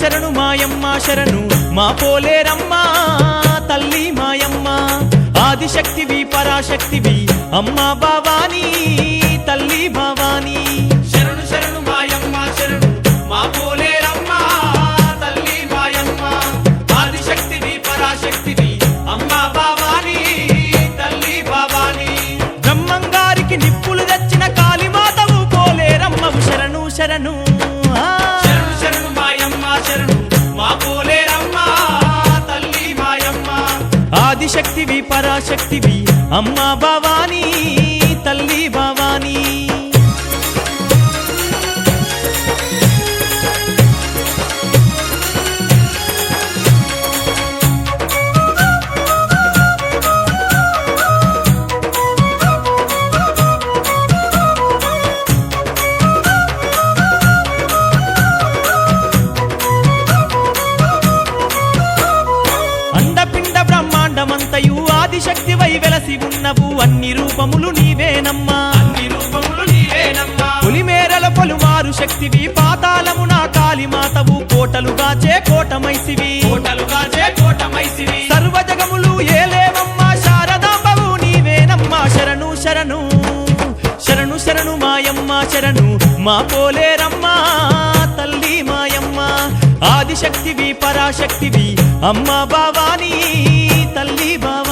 శరణు మాయమ్మ శరణు మా పోలేరమ్మ తల్లి మాయమ్మ. ఆదిశక్తివి పరాశక్తివి అమ్మ భవానీ తల్లి భవానీ. శరణు శరణు మాయమ్మ శరణు మా పోలేరమ్మ తల్లి మాయమ్మ. ఆదిశక్తివి పరాశక్తివి అమ్మ భవాని తల్లి భవాని. బ్రహ్మంగారికి నిప్పులు తెచ్చిన కాళీమాతవు పోలేరమ్మవు. శరణు శరణు ఆదిశక్తివి పరాశక్తివి. అమ్మా భవానీ. ఆదిశక్తివై వెలసి ఉన్నవు. అన్ని రూపములు నీవేనమ్మా. అన్ని రూపములు నీవేనమ్మా. పులిమేరల పలుమారు శక్తివి. పాతాళమున కాళీమాతవు కోటలుగా చే కోటమైసివి. కోటలుగా చే కోటమైసివి. సర్వజగములు ఏలేవమ్మా శారదాంబవు నీవేనమ్మా. శరణు శరణు. శరణు శరణు మాయమ్మ. శరణు మా పోలేరమ్మా. తల్లి మాయమ్మ. ఆదిశక్తివి పరాశక్తివి. అమ్మ భవానీ తల్లి భవానీ